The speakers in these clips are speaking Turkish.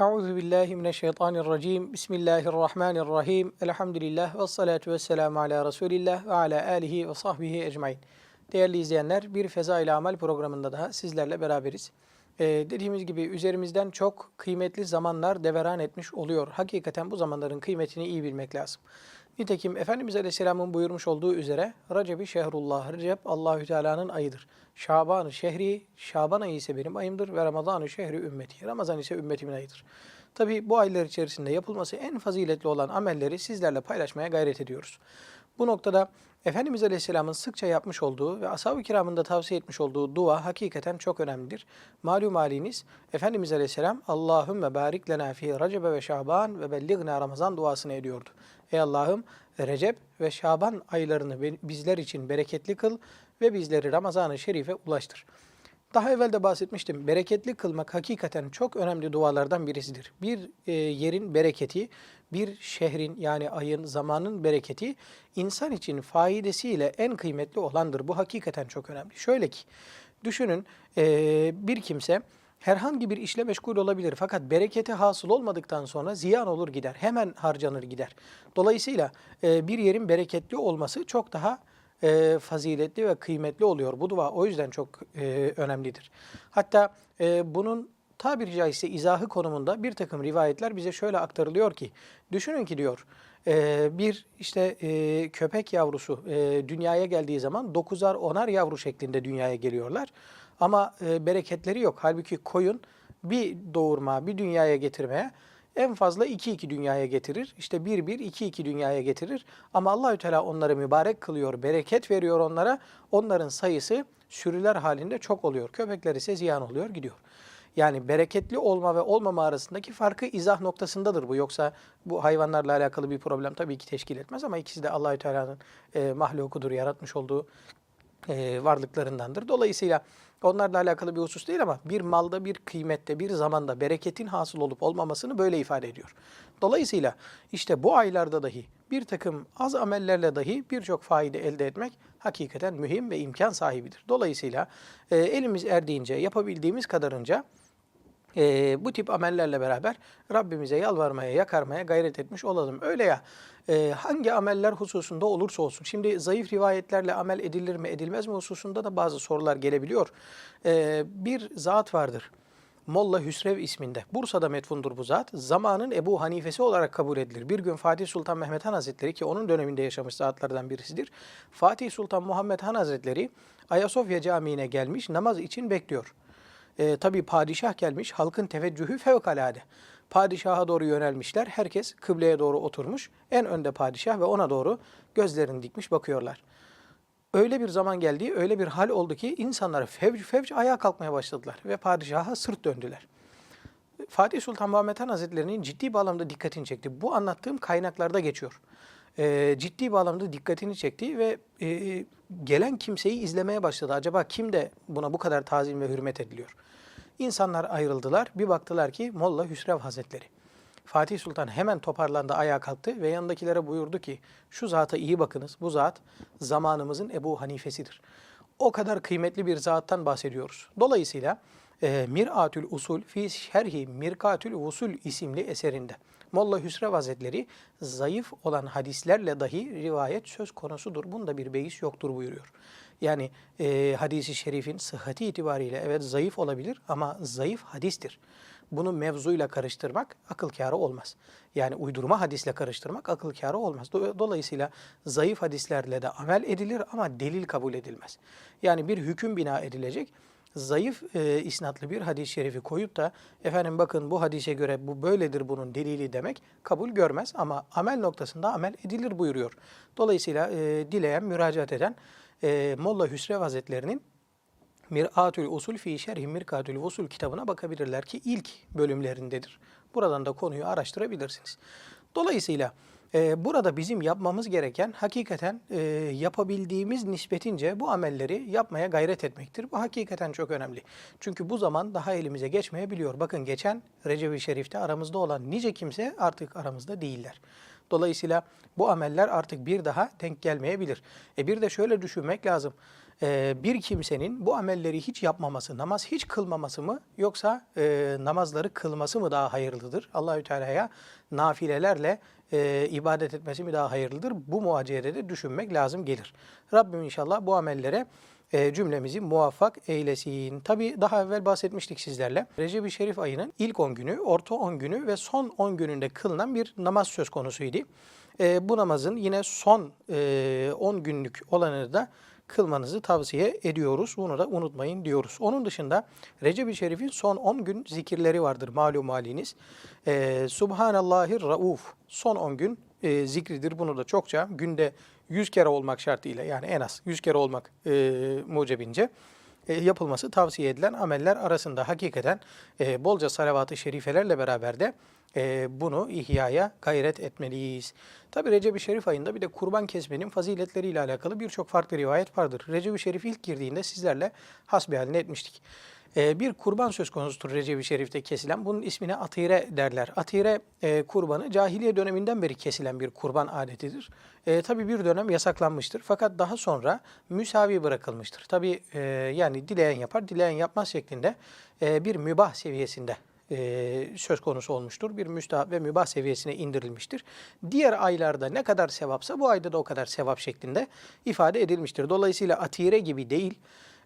Euzu billahi mineşşeytanirracim. Bismillahirrahmanirrahim. Elhamdülillah ve salatu ve selamu ala Resulillah ve ala alihi ve sahbihi ecmain. Değerli izleyenler, bir Fezail Amel programında daha sizlerle beraberiz. Ee, dediğimiz gibi üzerimizden çok kıymetli zamanlar deveran etmiş oluyor. Hakikaten bu zamanların kıymetini iyi bilmek lazım. Nitekim Efendimiz Aleyhisselam'ın buyurmuş olduğu üzere Recep-i Şehrullah, Recep Allahü Teala'nın ayıdır. Şaban-ı Şehri, Şaban ayı ise benim ayımdır ve Ramazan-ı Şehri ümmeti. Ramazan ise ümmetimin ayıdır. Tabi bu aylar içerisinde yapılması en faziletli olan amelleri sizlerle paylaşmaya gayret ediyoruz. Bu noktada Efendimiz Aleyhisselam'ın sıkça yapmış olduğu ve ashab-ı kiramın da tavsiye etmiş olduğu dua hakikaten çok önemlidir. Malum haliniz Efendimiz Aleyhisselam Allahümme barik lena fi Recebe ve Şaban ve belligna Ramazan duasını ediyordu. Ey Allah'ım Recep ve Şaban aylarını bizler için bereketli kıl ve bizleri Ramazan-ı Şerif'e ulaştır. Daha evvel de bahsetmiştim. Bereketli kılmak hakikaten çok önemli dualardan birisidir. Bir e, yerin bereketi, bir şehrin yani ayın, zamanın bereketi insan için faidesiyle en kıymetli olandır. Bu hakikaten çok önemli. Şöyle ki, düşünün bir kimse herhangi bir işle meşgul olabilir. Fakat bereketi hasıl olmadıktan sonra ziyan olur gider. Hemen harcanır gider. Dolayısıyla bir yerin bereketli olması çok daha e, faziletli ve kıymetli oluyor. Bu dua o yüzden çok önemlidir. Hatta bunun tabiri caizse izahı konumunda bir takım rivayetler bize şöyle aktarılıyor ki, düşünün ki diyor, e, bir işte e, köpek yavrusu e, dünyaya geldiği zaman dokuzar onar yavru şeklinde dünyaya geliyorlar. Ama bereketleri yok. Halbuki koyun bir doğurma, bir dünyaya getirmeye en fazla 2-2 dünyaya getirir. İşte 1-1, 2-2 dünyaya getirir. Ama Allahü Teala onları mübarek kılıyor, bereket veriyor onlara. Onların sayısı sürüler halinde çok oluyor. Köpekler ise ziyan oluyor, gidiyor. Yani bereketli olma ve olmama arasındaki farkı izah noktasındadır bu. Yoksa bu hayvanlarla alakalı bir problem tabii ki teşkil etmez ama ikisi de Allahü Teala'nın e, mahlukudur, yaratmış olduğu e, varlıklarındandır. Dolayısıyla onlarla alakalı bir husus değil ama bir malda, bir kıymette, bir zamanda bereketin hasıl olup olmamasını böyle ifade ediyor. Dolayısıyla işte bu aylarda dahi bir takım az amellerle dahi birçok faide elde etmek hakikaten mühim ve imkan sahibidir. Dolayısıyla e, elimiz erdiğince, yapabildiğimiz kadarınca e, bu tip amellerle beraber Rabbimize yalvarmaya, yakarmaya gayret etmiş olalım. Öyle ya e, hangi ameller hususunda olursa olsun. Şimdi zayıf rivayetlerle amel edilir mi edilmez mi hususunda da bazı sorular gelebiliyor. E, bir zat vardır. Molla Hüsrev isminde. Bursa'da metfundur bu zat. Zamanın Ebu Hanifesi olarak kabul edilir. Bir gün Fatih Sultan Mehmet Han Hazretleri ki onun döneminde yaşamış zatlardan birisidir. Fatih Sultan Muhammed Han Hazretleri Ayasofya Camii'ne gelmiş namaz için bekliyor. E, tabii padişah gelmiş, halkın teveccühü fevkalade. Padişaha doğru yönelmişler, herkes kıbleye doğru oturmuş. En önde padişah ve ona doğru gözlerini dikmiş bakıyorlar. Öyle bir zaman geldi, öyle bir hal oldu ki insanlar fevç fevç ayağa kalkmaya başladılar ve padişaha sırt döndüler. Fatih Sultan Muhammed Han Hazretleri'nin ciddi bağlamda dikkatini çekti. Bu anlattığım kaynaklarda geçiyor. E, ciddi bağlamda dikkatini çekti ve e, gelen kimseyi izlemeye başladı. Acaba kim de buna bu kadar tazim ve hürmet ediliyor? İnsanlar ayrıldılar. Bir baktılar ki Molla Hüsrev Hazretleri. Fatih Sultan hemen toparlandı, ayağa kalktı ve yanındakilere buyurdu ki şu zata iyi bakınız. Bu zat zamanımızın Ebu Hanifesidir. O kadar kıymetli bir zattan bahsediyoruz. Dolayısıyla e, Mir'atül Usul fi Şerhi Mirkatül Usul isimli eserinde Molla Hüsrev Hazretleri zayıf olan hadislerle dahi rivayet söz konusudur. Bunda bir beis yoktur buyuruyor. Yani e, hadisi şerifin sıhhati itibariyle evet zayıf olabilir ama zayıf hadistir. Bunu mevzuyla karıştırmak akıl kârı olmaz. Yani uydurma hadisle karıştırmak akıl kârı olmaz. Dolayısıyla zayıf hadislerle de amel edilir ama delil kabul edilmez. Yani bir hüküm bina edilecek zayıf e, isnatlı bir hadis-i şerifi koyup da efendim bakın bu hadise göre bu böyledir bunun delili demek kabul görmez ama amel noktasında amel edilir buyuruyor. Dolayısıyla e, dileyen, müracaat eden e, Molla Hüsrev Hazretlerinin Mir'atül Usul fi Şerhi Mirkatül Usul kitabına bakabilirler ki ilk bölümlerindedir. Buradan da konuyu araştırabilirsiniz. Dolayısıyla e, burada bizim yapmamız gereken hakikaten e, yapabildiğimiz nispetince bu amelleri yapmaya gayret etmektir. Bu hakikaten çok önemli. Çünkü bu zaman daha elimize geçmeyebiliyor. Bakın geçen Recep-i Şerif'te aramızda olan nice kimse artık aramızda değiller. Dolayısıyla bu ameller artık bir daha denk gelmeyebilir. E bir de şöyle düşünmek lazım. e, bir kimsenin bu amelleri hiç yapmaması, namaz hiç kılmaması mı yoksa e, namazları kılması mı daha hayırlıdır? Allahü Teala'ya nafilelerle e, ibadet etmesi mi daha hayırlıdır? Bu muhacirede düşünmek lazım gelir. Rabbim inşallah bu amellere e, cümlemizi muvaffak eylesin. Tabi daha evvel bahsetmiştik sizlerle. Recep-i Şerif ayının ilk 10 günü, orta 10 günü ve son 10 gününde kılınan bir namaz söz konusuydu. E, bu namazın yine son e, 10 günlük olanını da kılmanızı tavsiye ediyoruz. Bunu da unutmayın diyoruz. Onun dışında Recep-i Şerif'in son 10 gün zikirleri vardır malum haliniz. E, Subhanallahir Rauf son 10 gün e, zikridir. Bunu da çokça günde 100 kere olmak şartıyla yani en az 100 kere olmak e, mucebince e, yapılması tavsiye edilen ameller arasında hakikaten e, bolca salavat-ı şerifelerle beraber de e, bunu ihyaya gayret etmeliyiz. Tabi Recep-i Şerif ayında bir de kurban kesmenin faziletleriyle alakalı birçok farklı rivayet vardır. Recep-i Şerif ilk girdiğinde sizlerle hasbihaline etmiştik. E, bir kurban söz konusudur Recep-i Şerif'te kesilen. Bunun ismine atire derler. Atire e, kurbanı cahiliye döneminden beri kesilen bir kurban adetidir. E, tabi bir dönem yasaklanmıştır. Fakat daha sonra müsavi bırakılmıştır. Tabi e, yani dileyen yapar, dileyen yapmaz şeklinde e, bir mübah seviyesinde e, söz konusu olmuştur. Bir müstahap ve mübah seviyesine indirilmiştir. Diğer aylarda ne kadar sevapsa bu ayda da o kadar sevap şeklinde ifade edilmiştir. Dolayısıyla atire gibi değil,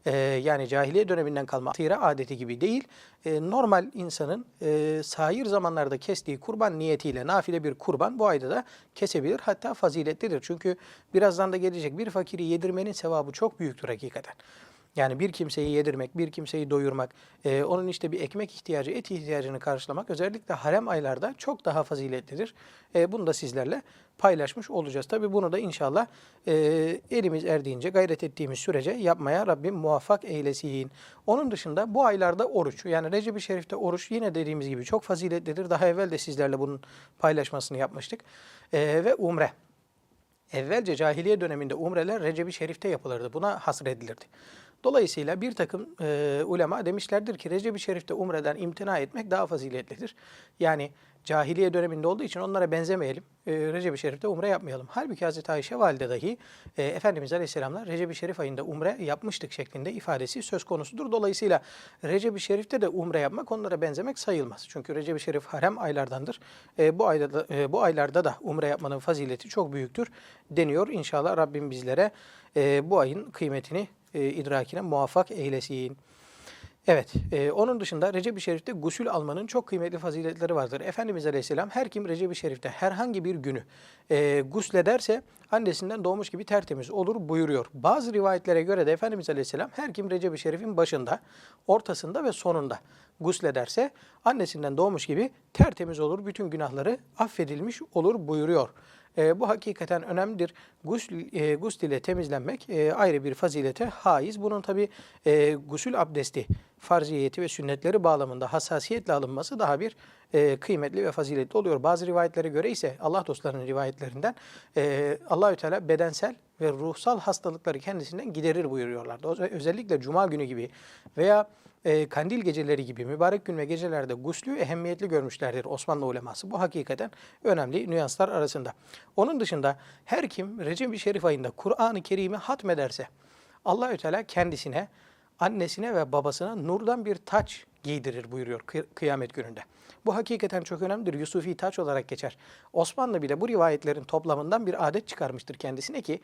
e, yani cahiliye döneminden kalma atire adeti gibi değil, e, normal insanın e, sahir zamanlarda kestiği kurban niyetiyle nafile bir kurban bu ayda da kesebilir. Hatta faziletlidir. Çünkü birazdan da gelecek bir fakiri yedirmenin sevabı çok büyüktür hakikaten. Yani bir kimseyi yedirmek, bir kimseyi doyurmak, e, onun işte bir ekmek ihtiyacı, et ihtiyacını karşılamak özellikle harem aylarda çok daha faziletlidir. E, bunu da sizlerle paylaşmış olacağız. Tabi bunu da inşallah e, elimiz erdiğince, gayret ettiğimiz sürece yapmaya Rabbim muvaffak eylesin. Onun dışında bu aylarda oruç, yani Recep-i Şerif'te oruç yine dediğimiz gibi çok faziletlidir. Daha evvel de sizlerle bunun paylaşmasını yapmıştık. E, ve umre. Evvelce cahiliye döneminde umreler Recep-i Şerif'te yapılırdı. Buna hasredilirdi. Dolayısıyla bir takım e, ulema demişlerdir ki Recep-i Şerif'te umreden imtina etmek daha faziletlidir. Yani cahiliye döneminde olduğu için onlara benzemeyelim. E, Recep-i Şerif'te umre yapmayalım. Halbuki Hazreti Ayşe valide dahi e, Efendimiz Aleyhisselam'la Recep-i Şerif ayında umre yapmıştık şeklinde ifadesi söz konusudur. Dolayısıyla Recep-i Şerif'te de umre yapmak onlara benzemek sayılmaz. Çünkü Recep-i Şerif harem aylardandır. E, bu ayda da, e, bu aylarda da umre yapmanın fazileti çok büyüktür deniyor. İnşallah Rabbim bizlere e, bu ayın kıymetini e, idrakine muvaffak eylesin. Evet, e, onun dışında Recep-i Şerif'te gusül almanın çok kıymetli faziletleri vardır. Efendimiz Aleyhisselam her kim Recep-i Şerif'te herhangi bir günü e, guslederse annesinden doğmuş gibi tertemiz olur buyuruyor. Bazı rivayetlere göre de Efendimiz Aleyhisselam her kim Recep-i Şerif'in başında, ortasında ve sonunda guslederse annesinden doğmuş gibi tertemiz olur, bütün günahları affedilmiş olur buyuruyor. E, bu hakikaten önemlidir. Gusül, e, gusül ile temizlenmek e, ayrı bir fazilete haiz. Bunun tabi e, gusül abdesti farziyeti ve sünnetleri bağlamında hassasiyetle alınması daha bir e, kıymetli ve faziletli oluyor. Bazı rivayetlere göre ise Allah dostlarının rivayetlerinden e, Allahü Teala bedensel ve ruhsal hastalıkları kendisinden giderir buyuruyorlardı. Özellikle cuma günü gibi veya e, kandil geceleri gibi mübarek gün ve gecelerde guslü ehemmiyetli görmüşlerdir Osmanlı uleması. Bu hakikaten önemli nüanslar arasında. Onun dışında her kim Recep-i Şerif ayında Kur'an-ı Kerim'i hatmederse Allahü Teala kendisine, annesine ve babasına nurdan bir taç giydirir buyuruyor kıyamet gününde. Bu hakikaten çok önemlidir. Yusufi taç olarak geçer. Osmanlı bile bu rivayetlerin toplamından bir adet çıkarmıştır kendisine ki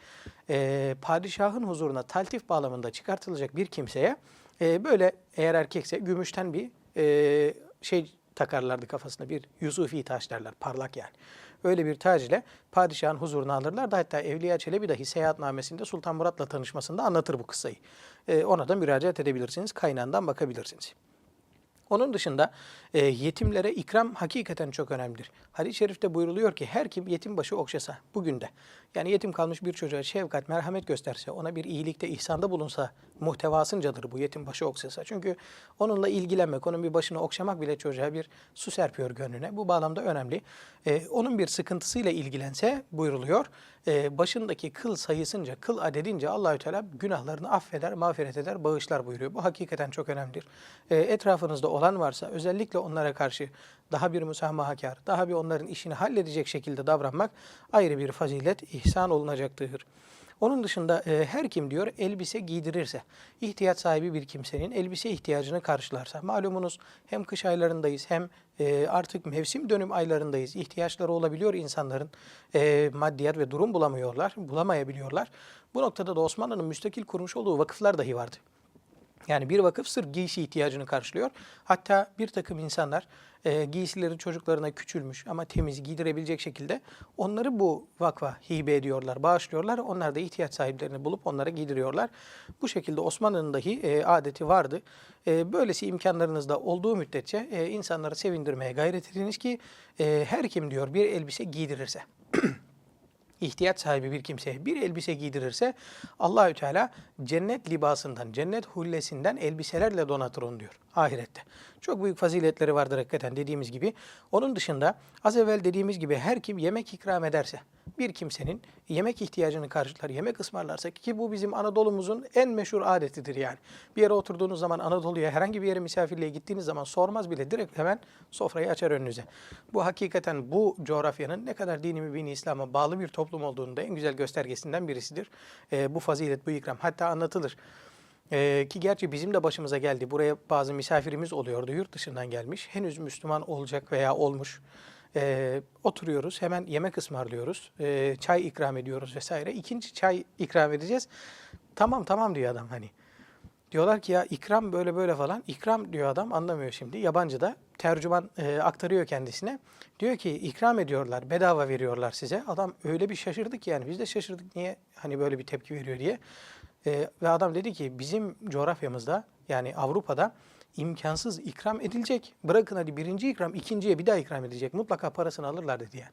e, padişahın huzuruna taltif bağlamında çıkartılacak bir kimseye e, böyle eğer erkekse gümüşten bir e, şey takarlardı kafasına bir Yusufi taş derler parlak yani. Öyle bir tac ile padişahın huzuruna alırlar da hatta Evliya Çelebi dahi seyahatnamesinde Sultan Murat'la tanışmasında anlatır bu kıssayı. E, ona da müracaat edebilirsiniz, kaynağından bakabilirsiniz. Onun dışında e, yetimlere ikram hakikaten çok önemlidir. Hadis-i şerifte buyruluyor ki her kim yetim başı okşasa bugün de yani yetim kalmış bir çocuğa şefkat, merhamet gösterse, ona bir iyilikte, ihsanda bulunsa muhtevasıncadır bu yetim başı okşasa. Çünkü onunla ilgilenmek, onun bir başını okşamak bile çocuğa bir su serpiyor gönlüne. Bu bağlamda önemli. E, onun bir sıkıntısıyla ilgilense buyruluyor. E, başındaki kıl sayısınca, kıl adedince Allahü Teala günahlarını affeder, mağfiret eder, bağışlar buyuruyor. Bu hakikaten çok önemlidir. E, etrafınızda olan varsa özellikle onlara karşı daha bir müsamahakar, daha bir onların işini halledecek şekilde davranmak ayrı bir fazilet, ihsan olunacaktır. Onun dışında e, her kim diyor elbise giydirirse, ihtiyaç sahibi bir kimsenin elbise ihtiyacını karşılarsa. Malumunuz hem kış aylarındayız hem e, artık mevsim dönüm aylarındayız. İhtiyaçları olabiliyor insanların. E, maddiyat ve durum bulamıyorlar, bulamayabiliyorlar. Bu noktada da Osmanlı'nın müstakil kurmuş olduğu vakıflar dahi vardı. Yani bir vakıf sırf giysi ihtiyacını karşılıyor. Hatta bir takım insanlar e, giysileri çocuklarına küçülmüş ama temiz giydirebilecek şekilde onları bu vakfa hibe ediyorlar, bağışlıyorlar. Onlar da ihtiyaç sahiplerini bulup onlara giydiriyorlar. Bu şekilde Osmanlı'nın dahi e, adeti vardı. E, böylesi imkanlarınızda olduğu müddetçe e, insanları sevindirmeye gayret ediniz ki e, her kim diyor bir elbise giydirirse. ihtiyaç sahibi bir kimseye bir elbise giydirirse Allahü Teala cennet libasından, cennet hullesinden elbiselerle donatır onu diyor ahirette. Çok büyük faziletleri vardır hakikaten dediğimiz gibi. Onun dışında az evvel dediğimiz gibi her kim yemek ikram ederse, bir kimsenin yemek ihtiyacını karşılar, yemek ısmarlarsa ki bu bizim Anadolu'muzun en meşhur adetidir yani. Bir yere oturduğunuz zaman Anadolu'ya herhangi bir yere misafirliğe gittiğiniz zaman sormaz bile direkt hemen sofrayı açar önünüze. Bu hakikaten bu coğrafyanın ne kadar dini mübini İslam'a bağlı bir toplum olduğunu da en güzel göstergesinden birisidir. Ee, bu fazilet, bu ikram. Hatta anlatılır. Ee, ki gerçi bizim de başımıza geldi. Buraya bazı misafirimiz oluyordu yurt dışından gelmiş. Henüz Müslüman olacak veya olmuş. Ee, oturuyoruz hemen yemek ısmarlıyoruz. Ee, çay ikram ediyoruz vesaire. İkinci çay ikram edeceğiz. Tamam tamam diyor adam hani. Diyorlar ki ya ikram böyle böyle falan. İkram diyor adam anlamıyor şimdi. Yabancı da tercüman e, aktarıyor kendisine. Diyor ki ikram ediyorlar, bedava veriyorlar size. Adam öyle bir şaşırdı ki yani biz de şaşırdık niye hani böyle bir tepki veriyor diye. E, ve adam dedi ki bizim coğrafyamızda yani Avrupa'da imkansız ikram edilecek. Bırakın hadi birinci ikram, ikinciye bir daha ikram edilecek. Mutlaka parasını alırlar dedi yani.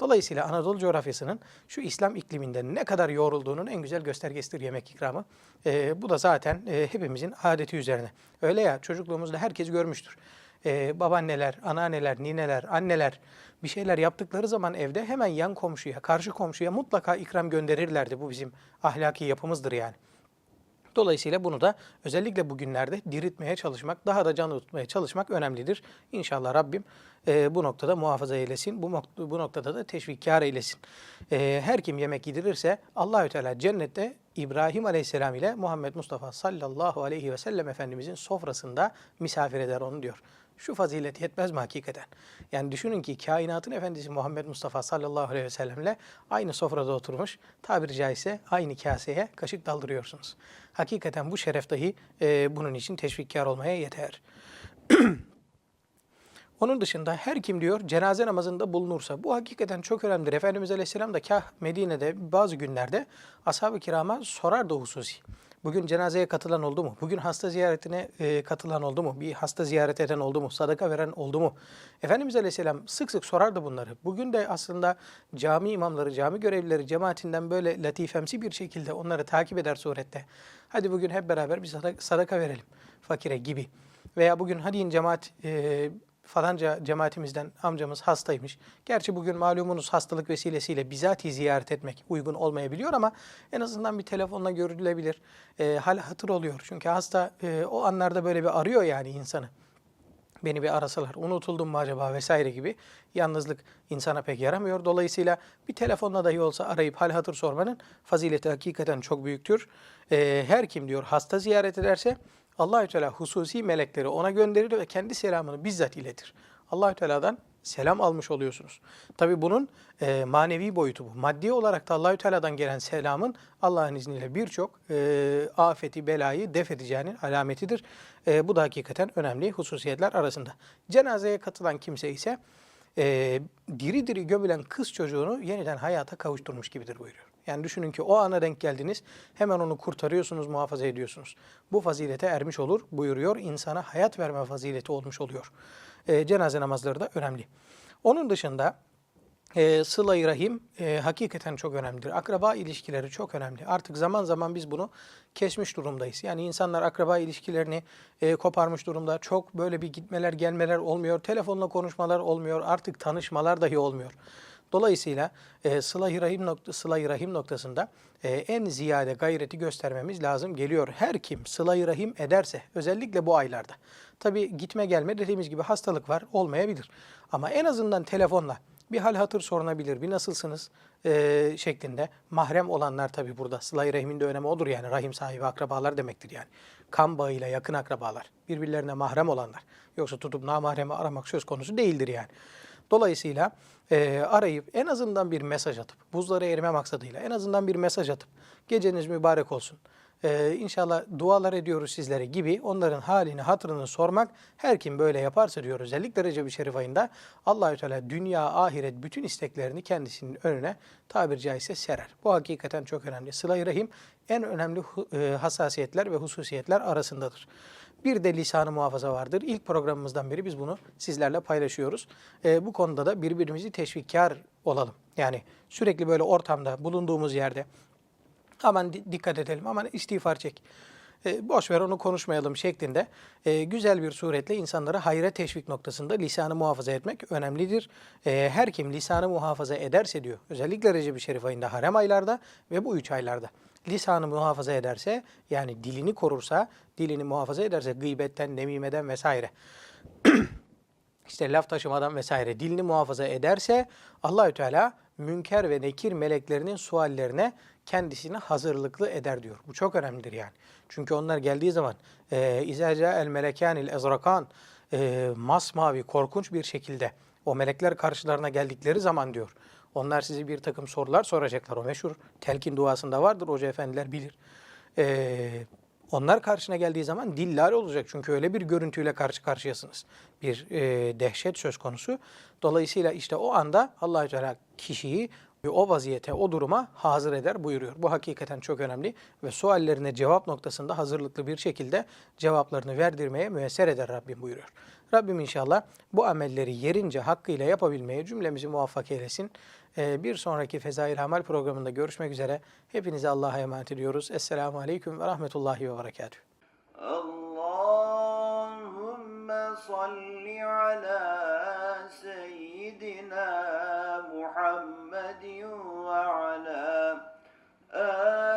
Dolayısıyla Anadolu coğrafyasının şu İslam ikliminde ne kadar yoğrulduğunun en güzel göstergesidir yemek ikramı. Ee, bu da zaten e, hepimizin adeti üzerine. Öyle ya çocukluğumuzda herkes görmüştür. Ee, babaanneler, anneanneler, nineler, anneler bir şeyler yaptıkları zaman evde hemen yan komşuya, karşı komşuya mutlaka ikram gönderirlerdi. Bu bizim ahlaki yapımızdır yani. Dolayısıyla bunu da özellikle bugünlerde diriltmeye çalışmak, daha da canlı tutmaya çalışmak önemlidir. İnşallah Rabbim e, bu noktada muhafaza eylesin, bu, bu noktada da teşvikkar eylesin. E, her kim yemek yedirirse Allahü Teala cennette İbrahim Aleyhisselam ile Muhammed Mustafa sallallahu aleyhi ve sellem Efendimizin sofrasında misafir eder onu diyor. Şu fazilet yetmez mi hakikaten? Yani düşünün ki kainatın efendisi Muhammed Mustafa sallallahu aleyhi ve sellemle aynı sofrada oturmuş, tabiri caizse aynı kaseye kaşık daldırıyorsunuz. Hakikaten bu şeref dahi e, bunun için teşvikkar olmaya yeter. Onun dışında her kim diyor cenaze namazında bulunursa bu hakikaten çok önemlidir. Efendimiz Aleyhisselam da kah Medine'de bazı günlerde ashab-ı kirama sorar da hususi. Bugün cenazeye katılan oldu mu? Bugün hasta ziyaretine e, katılan oldu mu? Bir hasta ziyaret eden oldu mu? Sadaka veren oldu mu? Efendimiz Aleyhisselam sık sık sorardı bunları. Bugün de aslında cami imamları, cami görevlileri cemaatinden böyle latifemsi bir şekilde onları takip eder surette. Hadi bugün hep beraber bir sadaka, verelim fakire gibi. Veya bugün hadi in cemaat e, falanca cemaatimizden amcamız hastaymış. Gerçi bugün malumunuz hastalık vesilesiyle bizatihi ziyaret etmek uygun olmayabiliyor ama en azından bir telefonla görülebilir. E, hal hatır oluyor. Çünkü hasta e, o anlarda böyle bir arıyor yani insanı. Beni bir arasalar, unutuldum mu acaba vesaire gibi yalnızlık insana pek yaramıyor. Dolayısıyla bir telefonla dahi olsa arayıp hal hatır sormanın fazileti hakikaten çok büyüktür. E, her kim diyor hasta ziyaret ederse Allahü Teala hususi melekleri ona gönderir ve kendi selamını bizzat iletir. Allahü Teala'dan selam almış oluyorsunuz. Tabi bunun e, manevi boyutu bu. Maddi olarak da Allahü Teala'dan gelen selamın Allah'ın izniyle birçok e, afeti, belayı def edeceğinin alametidir. E, bu da hakikaten önemli hususiyetler arasında. Cenazeye katılan kimse ise e, diri diri gömülen kız çocuğunu yeniden hayata kavuşturmuş gibidir buyuruyor. Yani düşünün ki o ana denk geldiniz, hemen onu kurtarıyorsunuz, muhafaza ediyorsunuz. Bu fazilete ermiş olur buyuruyor. İnsana hayat verme fazileti olmuş oluyor. E, cenaze namazları da önemli. Onun dışında e, sıla-i rahim e, hakikaten çok önemlidir. Akraba ilişkileri çok önemli. Artık zaman zaman biz bunu kesmiş durumdayız. Yani insanlar akraba ilişkilerini e, koparmış durumda. Çok böyle bir gitmeler gelmeler olmuyor. Telefonla konuşmalar olmuyor. Artık tanışmalar dahi olmuyor. Dolayısıyla e, sıla-i rahim, nokta, sıla rahim noktasında e, en ziyade gayreti göstermemiz lazım geliyor. Her kim sıla-i rahim ederse özellikle bu aylarda. Tabi gitme gelme dediğimiz gibi hastalık var olmayabilir. Ama en azından telefonla bir hal hatır sorunabilir, bir nasılsınız e, şeklinde. Mahrem olanlar tabii burada. Sıla-i Rahim'in de önemi odur yani. Rahim sahibi akrabalar demektir yani. Kan bağıyla yakın akrabalar. Birbirlerine mahrem olanlar. Yoksa tutup namahremi aramak söz konusu değildir yani. Dolayısıyla e, arayıp en azından bir mesaj atıp, buzları erime maksadıyla en azından bir mesaj atıp, geceniz mübarek olsun, e, inşallah dualar ediyoruz sizlere gibi onların halini, hatırını sormak her kim böyle yaparsa diyor özellikle Recep-i Şerif ayında Allahü Teala dünya, ahiret bütün isteklerini kendisinin önüne tabir caizse serer. Bu hakikaten çok önemli. Sıla-i Rahim en önemli e, hassasiyetler ve hususiyetler arasındadır. Bir de lisanı muhafaza vardır. İlk programımızdan beri biz bunu sizlerle paylaşıyoruz. Ee, bu konuda da birbirimizi teşvikkar olalım. Yani sürekli böyle ortamda, bulunduğumuz yerde aman di- dikkat edelim, aman istiğfar çek. E, boş ver onu konuşmayalım şeklinde e, güzel bir suretle insanları hayra teşvik noktasında lisanı muhafaza etmek önemlidir. E, her kim lisanı muhafaza ederse diyor, özellikle Recep-i Şerif ayında, harem aylarda ve bu üç aylarda lisanı muhafaza ederse, yani dilini korursa, dilini muhafaza ederse gıybetten, nemimeden vesaire işte laf taşımadan vesaire dilini muhafaza ederse Allahü Teala münker ve nekir meleklerinin suallerine kendisini hazırlıklı eder diyor. Bu çok önemlidir yani. Çünkü onlar geldiği zaman e, İzaca el melekanil ezrakan e, masmavi korkunç bir şekilde o melekler karşılarına geldikleri zaman diyor. Onlar size bir takım sorular soracaklar. O meşhur telkin duasında vardır. Hoca efendiler bilir. E, onlar karşına geldiği zaman dillal olacak. Çünkü öyle bir görüntüyle karşı karşıyasınız. Bir e, dehşet söz konusu. Dolayısıyla işte o anda Allahü Teala kişiyi ve o vaziyete, o duruma hazır eder buyuruyor. Bu hakikaten çok önemli ve suallerine cevap noktasında hazırlıklı bir şekilde cevaplarını verdirmeye müesser eder Rabbim buyuruyor. Rabbim inşallah bu amelleri yerince hakkıyla yapabilmeye cümlemizi muvaffak eylesin. Ee, bir sonraki Fezair Hamal programında görüşmek üzere. Hepinize Allah'a emanet ediyoruz. Esselamu Aleyküm ve Rahmetullahi ve Berekatuhu. Allahümme salli ala سيدنا محمد وعلى آل